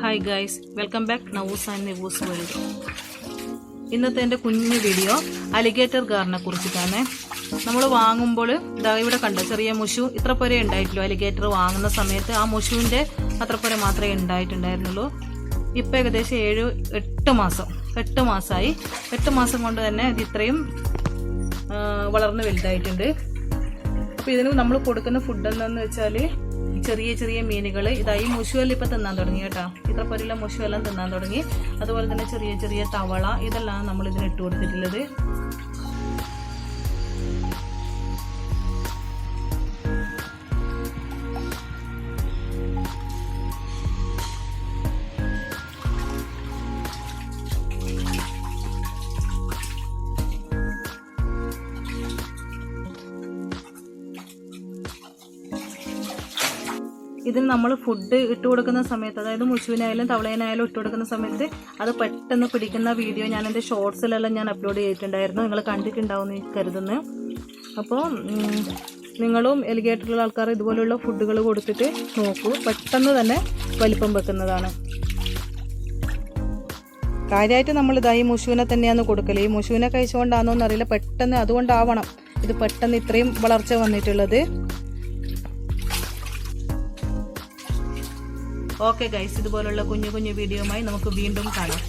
Hi guys welcome back Navoos and Nevoos world ഇന്നത്തെ എന്റെ കുഞ്ഞു വീഡിയോ അലിഗേറ്റർ ഗാറിനെ കുറിച്ചിട്ടാണ്. നമ്മൾ വാങ്ങുമ്പോൾ ഇതാ ഇവിടെ കണ്ട ചെറിയ മുഷു ഇത്ര പേരെ ഉണ്ടായിട്ടുള്ളൂ. അലിഗേറ്റർ വാങ്ങുന്ന സമയത്ത് ആ മുഷുവിന്റെ അത്ര പേരെ മാത്രമേ ഉണ്ടായിട്ടുണ്ടായിരുന്നുള്ളൂ. ഇപ്പം ഏകദേശം ഏഴ് എട്ട് മാസം എട്ട് മാസമായി. എട്ട് മാസം കൊണ്ട് തന്നെ ഇത് ഇത്രയും വളർന്ന് വലുതായിട്ടുണ്ട്. അപ്പോൾ ഇതിന് നമ്മൾ കൊടുക്കുന്ന ഫുഡ് എന്താണെന്ന് വെച്ചാൽ ചെറിയ ചെറിയ മീനുകൾ ഇതായി മുശുവെല്ലാം ഇപ്പം തിന്നാൻ തുടങ്ങി കേട്ടോ. ഇത്ര പോലുള്ള മുശുവെല്ലാം തിന്നാൻ തുടങ്ങി. അതുപോലെ തന്നെ ചെറിയ ചെറിയ തവള ഇതെല്ലാം നമ്മൾ ഇതിന് ഇട്ട് കൊടുത്തിട്ടുള്ളത്. ഇതിന് നമ്മൾ ഫുഡ് ഇട്ട് കൊടുക്കുന്ന സമയത്ത് അതായത് മുച്ചുവിനായാലും തവളേനായാലും ഇട്ട് കൊടുക്കുന്ന സമയത്ത് അത് പെട്ടെന്ന് പിടിക്കുന്ന വീഡിയോ ഞാൻ എന്റെ ഷോർട്സിലെല്ലാം ഞാൻ അപ്ലോഡ് ചെയ്തിട്ടുണ്ടായിരുന്നു. നിങ്ങൾ കണ്ടിട്ടുണ്ടാവും എന്ന് കരുതുന്നു. അപ്പോൾ നിങ്ങളും എലിഗേറ്ററിലുള്ള ആൾക്കാർ ഇതുപോലുള്ള ഫുഡുകൾ കൊടുത്തിട്ട് നോക്കൂ. പെട്ടെന്ന് തന്നെ വലിപ്പം വെക്കുന്നതാണ്. കാര്യമായിട്ട് നമ്മൾ ഇതായി മുഷുവിനെ തന്നെയാണ് കൊടുക്കൽ ഈ മുഷുവിനെ കഴിച്ചുകൊണ്ടാണോ എന്നറിയില്ല പെട്ടെന്ന് അതുകൊണ്ടാവണം. ഇത് പെട്ടെന്ന് ഇത്രയും വളർച്ച വന്നിട്ടുള്ളത്. ഓക്കെ ഗൈസ് ഇതുപോലുള്ള കുഞ്ഞു കുഞ്ഞു വീഡിയോയുമായി നമുക്ക് വീണ്ടും കാണാം.